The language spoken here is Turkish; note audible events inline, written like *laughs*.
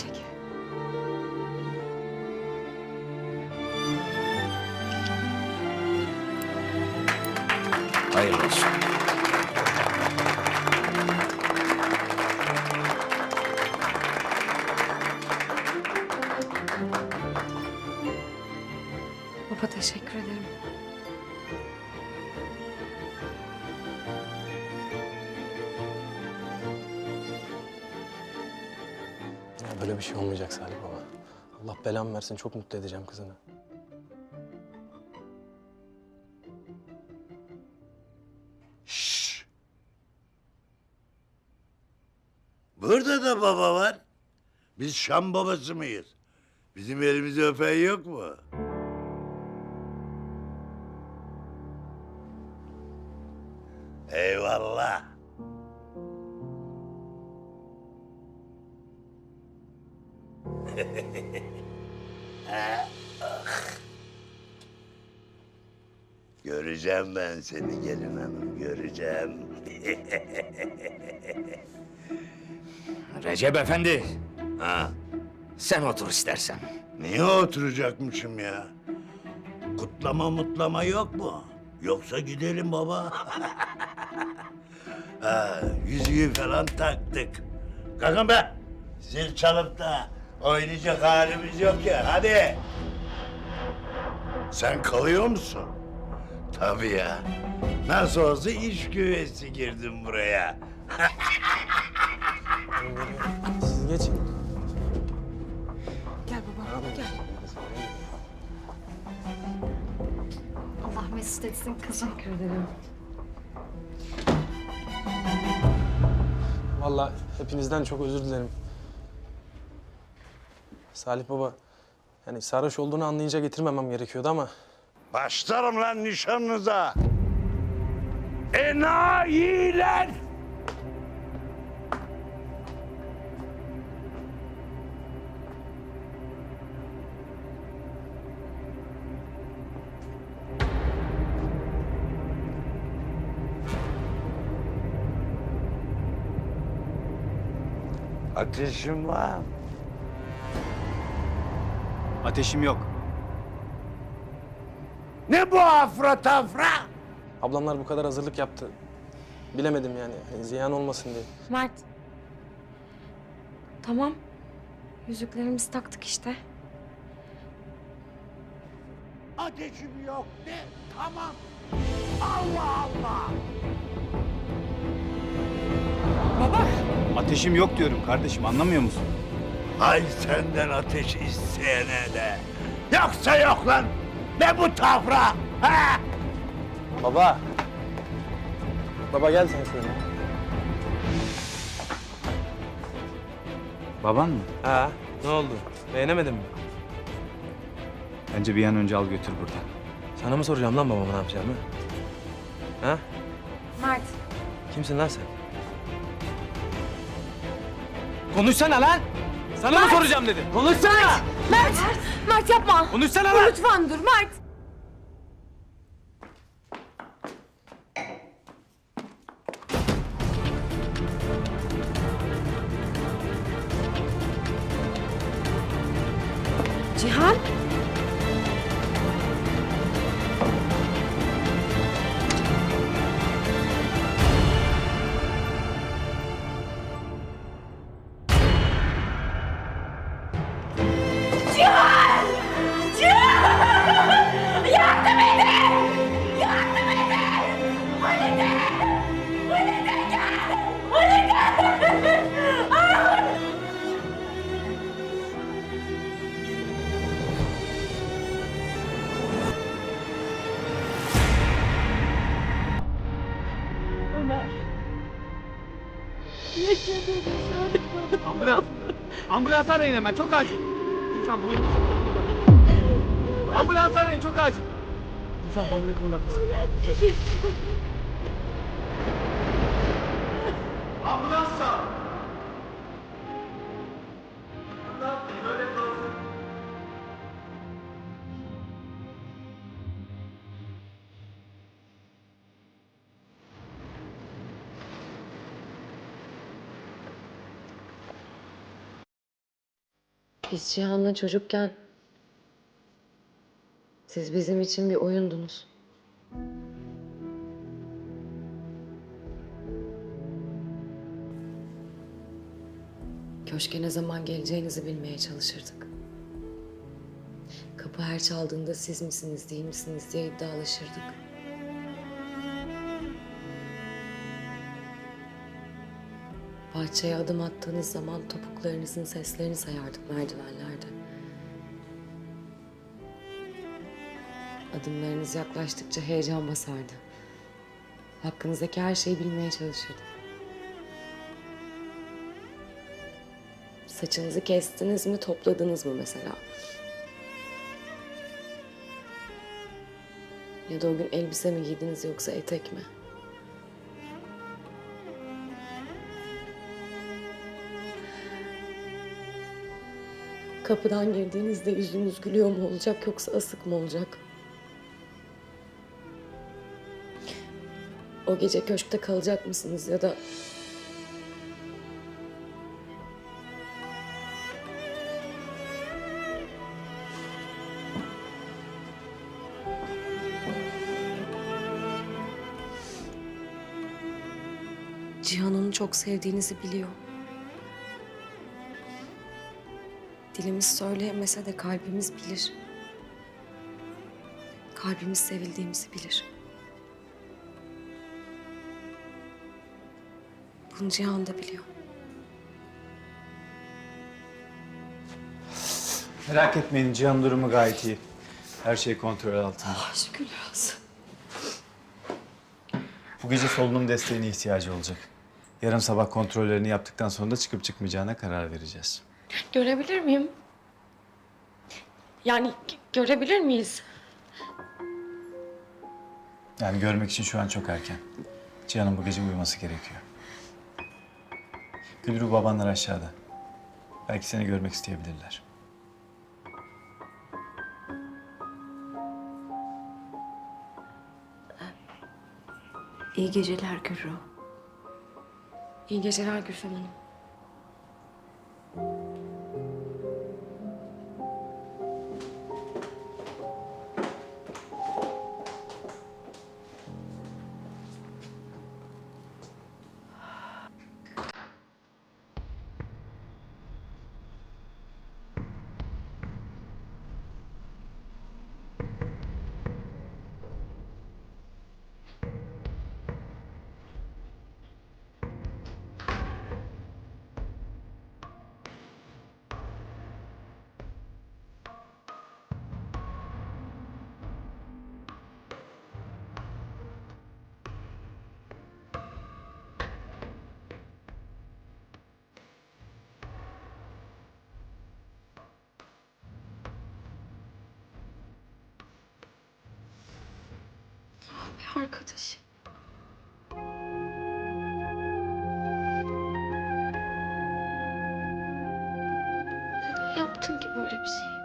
Çek. Hayırlı olsun. Böyle bir şey olmayacak Salih Baba. Allah belamı versin çok mutlu edeceğim kızını. Şşş. Burada da baba var. Biz Şam babası mıyız? Bizim elimizi öpen yok mu? *laughs* Göreceğim ben seni gelin hanım, göreceğim. *laughs* Recep Efendi, Ha, sen otur istersen. niye oturacakmışım ya? Kutlama mutlama yok mu? Yoksa gidelim baba. *laughs* ha, yüzüğü falan taktık. Kalkın be. Zil çalıp da oynayacak halimiz yok ya. Hadi. Sen kalıyor musun? Tabii ya. Nasıl olsa iş güvesi girdim buraya. Siz geçin. Gel baba gel. Allah mesut etsin kızım. Teşekkür ederim. Vallahi hepinizden çok özür dilerim. Salih Baba, yani sarhoş olduğunu anlayınca getirmemem gerekiyordu ama... Başlarım lan nişanınıza. Enayiler! Ateşim var. Ateşim yok. Ne bu afra tafra? Ablamlar bu kadar hazırlık yaptı. Bilemedim yani, hani ziyan olmasın diye. Mert. Tamam. Yüzüklerimizi taktık işte. Ateşim yok de. Tamam. Allah Allah. Ateşim yok diyorum kardeşim anlamıyor musun? Ay senden ateş isteyene de. Yoksa yok lan. Ne bu tafra? Ha? Baba! Baba gel sen şöyle. Baban mı? Ha, ne oldu? Beğenemedin mi? Bence bir an önce al götür buradan. Sana mı soracağım lan babama ne yapacağımı? Ha? Mert. Kimsin lan sen? Konuşsana lan! Sana mı soracağım dedim? Konuşsana! Mert. Mert yapma. Konuşsana lan! Lütfen dur Mert. Ambulans. Ambulans arayın hemen çok acil. Lütfen bu. Ambulans arayın çok acil. Lütfen ambulans kullanın. Ambulans çağır. Biz Cihan'la çocukken siz bizim için bir oyundunuz. Köşke ne zaman geleceğinizi bilmeye çalışırdık. Kapı her çaldığında siz misiniz değil misiniz diye iddialaşırdık. Bahçeye adım attığınız zaman topuklarınızın seslerini sayardık merdivenlerde. Adımlarınız yaklaştıkça heyecan basardı. Hakkınızdaki her şeyi bilmeye çalışırdım. Saçınızı kestiniz mi, topladınız mı mesela? Ya da o gün elbise mi giydiniz yoksa etek mi? Kapıdan girdiğinizde yüzünüz gülüyor mu olacak yoksa asık mı olacak? O gece köşkte kalacak mısınız ya da Cihan onu çok sevdiğinizi biliyor. Dilimiz söyleyemese de kalbimiz bilir. Kalbimiz sevildiğimizi bilir. Bunu Cihan da biliyor. Merak etmeyin Cihan durumu gayet iyi. Her şey kontrol altında. Şükürler olsun. Bu gece solunum desteğine ihtiyacı olacak. Yarın sabah kontrollerini yaptıktan sonra da çıkıp çıkmayacağına karar vereceğiz. Görebilir miyim? Yani görebilir miyiz? Yani görmek için şu an çok erken. Cihan'ın bu gece uyuması gerekiyor. Gülru babanlar aşağıda. Belki seni görmek isteyebilirler. İyi geceler Gürru. İyi geceler Gülfem Hanım. Bir arkadaş. Neden yaptın ki böyle bir şey?